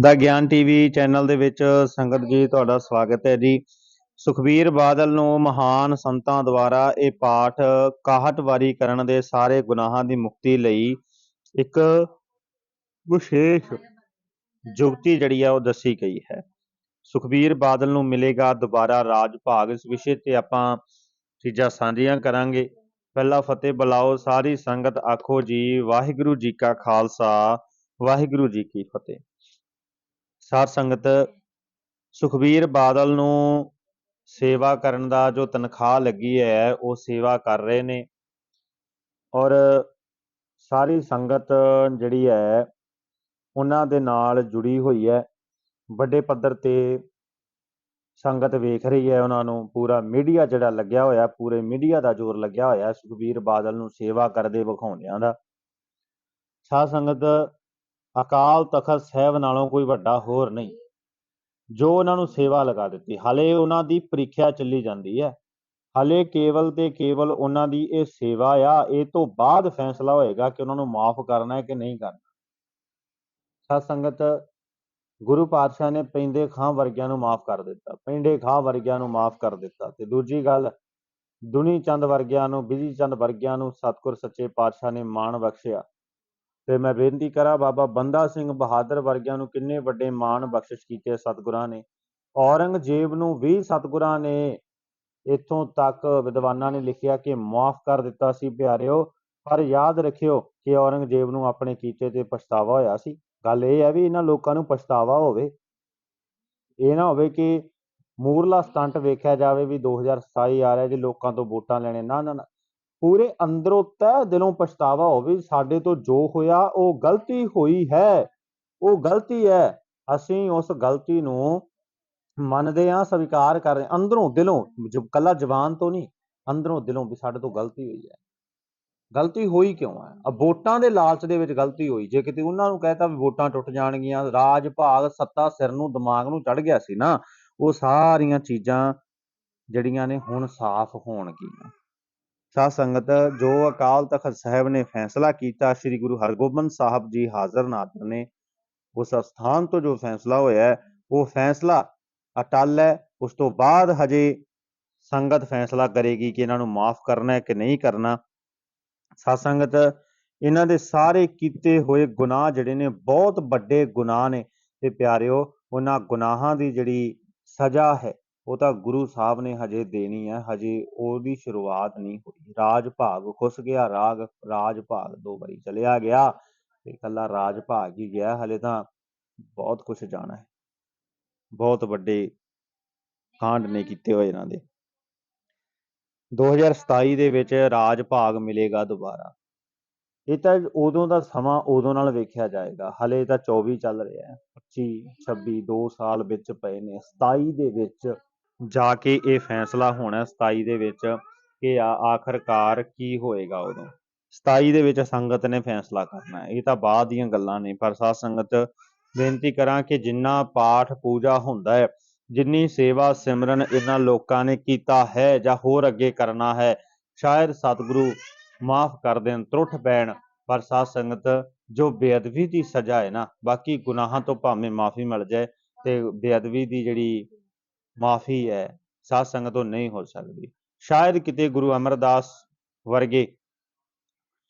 ਦਾ ਗਿਆਨ TV channel ਦੇ ਵਿੱਚ ਸੰਗਤ ਜੀ, ਤੁਹਾਡਾ ਸਵਾਗਤ ਹੈ ਜੀ। ਸੁਖਬੀਰ ਬਾਦਲ ਨੂੰ ਮਹਾਨ ਸੰਤਾਂ ਦੁਆਰਾ ਇਹ ਪਾਠ 61 ਵਾਰੀ ਕਰਨ ਦੇ ਸਾਰੇ ਗੁਨਾਹਾਂ ਦੀ ਮੁਕਤੀ ਲਈ ਇੱਕ ਵਿਸ਼ੇਸ਼ ਜੁਗਤੀ ਜਿਹੜੀ ਆ, ਉਹ ਦੱਸੀ ਗਈ ਹੈ। ਸੁਖਬੀਰ ਬਾਦਲ ਨੂੰ ਮਿਲੇਗਾ ਦੁਬਾਰਾ ਰਾਜ ਭਾਗ ਇਸ ਵਿਸ਼ੇ ਤੇ ਆਪਾਂ ਚੀਜ਼ਾਂ ਸਾਂਝੀਆਂ ਕਰਾਂਗੇ। ਪਹਿਲਾ ਫਤਿਹ ਬੁਲਾਓ, ਸਾਰੀ ਸੰਗਤ ਆਖੋ ਜੀ, ਵਾਹਿਗੁਰੂ ਜੀ ਕਾ ਖਾਲਸਾ, ਵਾਹਿਗੁਰੂ ਜੀ ਕੀ ਫਤਿਹ। ਸਾਧ ਸੰਗਤ ਸੁਖਬੀਰ ਬਾਦਲ ਨੂੰ ਸੇਵਾ ਕਰਨ ਦਾ ਜੋ ਤਨਖਾਹ ਲੱਗੀ ਹੈ, ਉਹ ਸੇਵਾ ਕਰ ਰਹੇ ਨੇ। ਔਰ ਸਾਰੀ ਸੰਗਤ ਜਿਹੜੀ ਹੈ, ਉਹਨਾਂ ਦੇ ਨਾਲ ਜੁੜੀ ਹੋਈ ਹੈ। ਵੱਡੇ ਪੱਧਰ ਤੇ ਸੰਗਤ ਵੇਖ ਰਹੀ ਹੈ ਉਹਨਾਂ ਨੂੰ। ਪੂਰਾ ਮੀਡੀਆ ਜਿਹੜਾ ਲੱਗਿਆ ਹੋਇਆ, ਪੂਰੇ ਮੀਡੀਆ ਦਾ ਜ਼ੋਰ ਲੱਗਿਆ ਹੋਇਆ ਸੁਖਬੀਰ ਬਾਦਲ ਨੂੰ ਸੇਵਾ ਕਰਦੇ ਵਿਖਾਉਂਦਿਆਂ ਦਾ। ਸਾਧ ਸੰਗਤ ਅਕਾਲ ਤਖਤ ਸਾਹਿਬ ਨਾਲੋਂ ਕੋਈ ਵੱਡਾ ਹੋਰ ਨਹੀਂ। ਜੋ ਉਹਨਾਂ ਨੂੰ ਸੇਵਾ ਲਗਾ ਦਿੱਤੀ। ਹਾਲੇ ਉਹਨਾਂ ਦੀ ਪ੍ਰੀਖਿਆ ਚੱਲੀ ਜਾਂਦੀ ਹੈ। ਹਾਲੇ ਕੇਵਲ ਤੇ ਕੇਵਲ ਉਹਨਾਂ ਦੀ ਇਹ ਸੇਵਾ ਆ, ਇਹ ਤੋਂ ਬਾਅਦ ਫੈਸਲਾ ਹੋਏਗਾ ਕਿ ਉਹਨਾਂ ਨੂੰ ਮਾਫ ਕਰਨਾ ਹੈ ਕਿ ਨਹੀਂ ਕਰਨਾ। ਸਤ ਸੰਗਤ, ਗੁਰੂ ਪਾਤਸ਼ਾਹ ਨੇ ਪੈਂਦੇ ਖਾਂ ਵਰਗਿਆਂ ਨੂੰ ਮਾਫ ਕਰ ਦਿੱਤਾ। ਪੈਂਦੇ ਖਾਂ ਵਰਗਿਆਂ ਨੂੰ ਮਾਫ ਕਰ ਦਿੱਤਾ। ਤੇ ਦੂਜੀ ਗੱਲ ਦੁਨੀ ਚੰਦ ਵਰਗਿਆਂ ਨੂੰ ਬਿਜ਼ੀ ਚੰਦ ਵਰਗਿਆਂ ਨੂੰ ਸਤਿਗੁਰ ਸੱਚੇ ਪਾਤਸ਼ਾਹ ਨੇ ਮਾਣ ਬਖਸ਼ਿਆ। ਤੇ ਮੈਂ ਬੇਨਤੀ ਕਰਾਂ ਬਾਬਾ ਬੰਦਾ ਸਿੰਘ ਬਹਾਦਰ ਵਰਗਿਆਂ ਨੂੰ ਕਿੰਨੇ ਵੱਡੇ ਮਾਣ ਬਖਸ਼ਿਸ਼ ਕੀਤੇ ਸਤਿਗੁਰਾਂ ਨੇ। ਔਰੰਗਜ਼ੇਬ ਨੂੰ ਵੀ ਸਤਿਗੁਰਾਂ ਨੇ ਇੱਥੋਂ ਤੱਕ ਵਿਦਵਾਨਾਂ ਨੇ ਲਿਖਿਆ ਕਿ ਮਾਫ ਕਰ ਦਿੱਤਾ ਸੀ ਪਿਆਰਿਓ, ਪਰ ਯਾਦ ਰੱਖਿਓ ਕਿ ਔਰੰਗਜ਼ੇਬ ਨੂੰ ਆਪਣੇ ਕੀਤੇ ਤੇ ਪਛਤਾਵਾ ਹੋਇਆ ਸੀ। ਗੱਲ ਇਹ ਹੈ ਵੀ ਇਹਨਾਂ ਲੋਕਾਂ ਨੂੰ ਪਛਤਾਵਾ ਹੋਵੇ। ਇਹ ਨਾ ਹੋਵੇ ਕਿ ਮੂਰਲਾ ਸਟੰਟ ਵੇਖਿਆ ਜਾਵੇ ਵੀ 2027 ਆ ਰਿਹਾ ਜੀ ਲੋਕਾਂ ਤੋਂ ਵੋਟਾਂ ਲੈਣੇ ਨਾ ਨਾ। ਪੂਰੇ ਅੰਦਰੋਂ ਤਹਿ ਦਿਲੋਂ ਪਛਤਾਵਾ ਹੋਵੇ, ਸਾਡੇ ਤੋਂ ਜੋ ਹੋਇਆ ਉਹ ਗਲਤੀ ਹੋਈ ਹੈ। ਉਹ ਗਲਤੀ ਹੈ। ਅਸੀਂ ਉਸ ਗਲਤੀ ਨੂੰ ਮੰਨਦੇ ਹਾਂ, ਸਵੀਕਾਰ ਕਰ ਰਹੇ ਅੰਦਰੋਂ ਦਿਲੋਂ ਕੱਲਾ ਜ਼ਬਾਨ ਤੋਂ ਨਹੀਂ, ਅੰਦਰੋਂ ਦਿਲੋਂ ਵੀ ਸਾਡੇ ਤੋਂ ਗਲਤੀ ਹੋਈ ਹੈ। ਗਲਤੀ ਹੋਈ ਕਿਉਂ ਹੈ? ਆ ਵੋਟਾਂ ਦੇ ਲਾਲਚ ਦੇ ਵਿੱਚ ਗਲਤੀ ਹੋਈ। ਜੇ ਕਿਤੇ ਉਹਨਾਂ ਨੂੰ ਕਹਿਤਾ ਵੀ ਵੋਟਾਂ ਟੁੱਟ ਜਾਣਗੀਆਂ, ਰਾਜ, ਭਾਗ, ਸੱਤਾ, ਸਿਰ ਨੂੰ ਦਿਮਾਗ ਨੂੰ ਚੜ ਗਿਆ ਸੀ ਨਾ, ਉਹ ਸਾਰੀਆਂ ਚੀਜ਼ਾਂ ਜਿਹੜੀਆਂ ਨੇ ਹੁਣ ਸਾਫ਼ ਹੋਣਗੀਆਂ। ਸਾਧ ਸੰਗਤ ਜੋ ਅਕਾਲ ਤਖਤ ਸਾਹਿਬ ਨੇ ਫੈਸਲਾ ਕੀਤਾ, ਸ੍ਰੀ ਗੁਰੂ ਹਰਗੋਬਿੰਦ ਸਾਹਿਬ ਜੀ ਹਾਜ਼ਰ ਨਾਜ਼ਰ ਨੇ, ਉਸ ਸਥਾਨ ਤੋਂ ਜੋ ਫੈਸਲਾ ਹੋਇਆ ਉਹ ਫੈਸਲਾ ਅਟਲ ਹੈ। ਉਸ ਤੋਂ ਬਾਅਦ ਹਜੇ ਸੰਗਤ ਫੈਸਲਾ ਕਰੇਗੀ ਕਿ ਇਹਨਾਂ ਨੂੰ ਮਾਫ ਕਰਨਾ ਹੈ ਕਿ ਨਹੀਂ ਕਰਨਾ। ਸਾਧ ਸੰਗਤ, ਇਹਨਾਂ ਦੇ ਸਾਰੇ ਕੀਤੇ ਹੋਏ ਗੁਨਾਹ ਜਿਹੜੇ ਨੇ, ਬਹੁਤ ਵੱਡੇ ਗੁਨਾਹ ਨੇ। ਤੇ ਪਿਆਰਿਓ, ਉਹਨਾਂ ਗੁਨਾਹਾਂ ਦੀ ਜਿਹੜੀ ਸਜ਼ਾ ਹੈ ਉਹ ਤਾਂ ਗੁਰੂ ਸਾਹਿਬ ਨੇ ਹਜੇ ਦੇਣੀ ਹੈ ਹਜੇ ਉਹਦੀ ਸ਼ੁਰੂਆਤ ਨਹੀਂ ਹੋਈ। ਰਾਜ ਭਾਗ ਖੁੱਸ ਗਿਆ, ਰਾਗ, ਰਾਜ ਭਾਗ ਦੋ ਵਾਰੀ ਚਲਿਆ ਗਿਆ ਤੇ ਕੱਲਾ ਰਾਜ ਭਾਗ ਹੀ ਗਿਆ, ਹਲੇ ਤਾਂ ਬਹੁਤ ਕੁਝ ਜਾਣਾ ਹੈ। ਬਹੁਤ ਵੱਡੇ ਕਾਂਡ ਨੇ ਕੀਤੇ ਹੋਏ ਇਹਨਾਂ ਦੇ। 2027 ਦੇ ਵਿੱਚ ਰਾਜ ਭਾਗ ਮਿਲੇਗਾ ਦੁਬਾਰਾ। ਇਹ ਤਾਂ ਉਦੋਂ ਦਾ ਸਮਾਂ ਉਦੋਂ ਨਾਲ ਵੇਖਿਆ ਜਾਏਗਾ, ਹਲੇ ਤਾਂ 24 ਚੱਲ ਰਿਹਾ ਹੈ। 25 26 2 ਸਾਲ ਵਿੱਚ ਪਏ ਨੇ। 27 ਦੇ ਵਿੱਚ ਜਾ ਕੇ ਇਹ ਫੈਸਲਾ ਹੋਣਾ 27 ਦੇ ਵਿੱਚ ਕਿ ਆ ਆਖਰਕਾਰ ਕੀ ਹੋਏਗਾ ਉਦੋਂ। 27 ਦੇ ਵਿੱਚ ਸੰਗਤ ਨੇ ਫੈਸਲਾ ਕਰਨਾ ਇਹ ਤਾਂ ਬਾਅਦ ਦੀਆਂ ਗੱਲਾਂ ਨੇ, ਪਰ ਸਾਧ ਸੰਗਤ ਬੇਨਤੀ ਕਰਾਂ ਕਿ ਜਿੰਨਾ ਪਾਠ ਪੂਜਾ ਹੁੰਦਾ ਹੈ, ਜਿੰਨੀ ਸੇਵਾ ਸਿਮਰਨ ਇਹਨਾਂ ਲੋਕਾਂ ਨੇ ਕੀਤਾ ਹੈ ਜਾਂ ਹੋਰ ਅੱਗੇ ਕਰਨਾ ਹੈ, ਸ਼ਾਇਦ ਸਤਿਗੁਰੂ ਮਾਫ ਕਰ ਦੇਣ, ਤਰੁੱਠ ਪੈਣ, ਪਰ ਸਾਧ ਸੰਗਤ ਜੋ ਬੇਅਦਬੀ ਦੀ ਸਜ਼ਾ ਹੈ ਨਾ, ਬਾਕੀ ਗੁਨਾਹਾਂ ਤੋਂ ਭਾਵੇਂ ਮਾਫੀ ਮਿਲ ਜਾਏ ਤੇ ਬੇਅਦਬੀ ਦੀ ਜਿਹੜੀ ਮਾਫੀ ਹੈ, ਸਾਧ ਸੰਗਤ ਤੋਂ ਨਹੀਂ ਹੋ ਸਕਦੀ। ਸ਼ਾਇਦ ਕਿਤੇ ਗੁਰੂ ਅਮਰਦਾਸ ਵਰਗੇ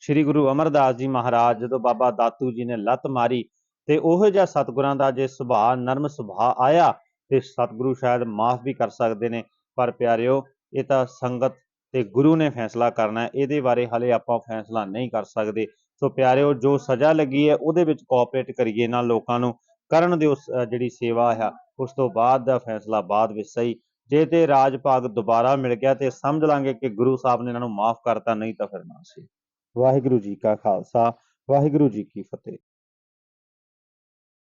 ਸ੍ਰੀ ਗੁਰੂ ਅਮਰਦਾਸ ਜੀ ਮਹਾਰਾਜ ਜਦੋਂ ਬਾਬਾ ਦਾਤੂ ਜੀ ਨੇ ਲੱਤ ਮਾਰੀ ਤੇ ਉਹ ਜਿਹਾ ਸਤਿਗੁਰਾਂ ਦਾ ਜੇ ਸੁਭਾਅ, ਨਰਮ ਸੁਭਾਅ ਆਇਆ ਤੇ ਸਤਿਗੁਰੂ ਸ਼ਾਇਦ ਮਾਫ ਵੀ ਕਰ ਸਕਦੇ ਨੇ। ਪਰ ਪਿਆਰਿਓ, ਇਹ ਤਾਂ ਸੰਗਤ ਤੇ ਗੁਰੂ ਨੇ ਫੈਸਲਾ ਕਰਨਾ ਹੈ, ਇਹਦੇ ਬਾਰੇ ਹਲੇ ਆਪਾਂ ਫੈਸਲਾ ਨਹੀਂ ਕਰ ਸਕਦੇ। ਸੋ ਪਿਆਰਿਓ, ਜੋ ਸਜ਼ਾ ਲੱਗੀ ਹੈ, ਉਹਦੇ ਵਿੱਚ ਕੋਆਪਰੇਟ ਕਰੀਏ ਨਾਲ ਲੋਕਾਂ ਨੂੰ। ਕਰਨ ਦਿਓ ਸ- ਜਿਹੜੀ ਸੇਵਾ ਹੈ, ਉਸ ਤੋਂ ਬਾਅਦ ਦਾ ਫੈਸਲਾ ਬਾਅਦ ਵਿੱਚ ਸਹੀ। ਜੇ ਤੇ ਰਾਜ ਭਾਗ ਦੁਬਾਰਾ ਮਿਲ ਗਿਆ ਤੇ ਸਮਝ ਲਾਂਗੇ ਕਿ ਗੁਰੂ ਸਾਹਿਬ ਨੇ ਇਹਨਾਂ ਨੂੰ ਮਾਫ ਕਰਤਾ, ਨਹੀਂ ਤਾਂ ਫਿਰ ਨਾ ਸੀ। ਵਾਹਿਗੁਰੂ ਜੀ ਕਾ ਖਾਲਸਾ, ਵਾਹਿਗੁਰੂ ਜੀ ਕੀ ਫਤਿਹ।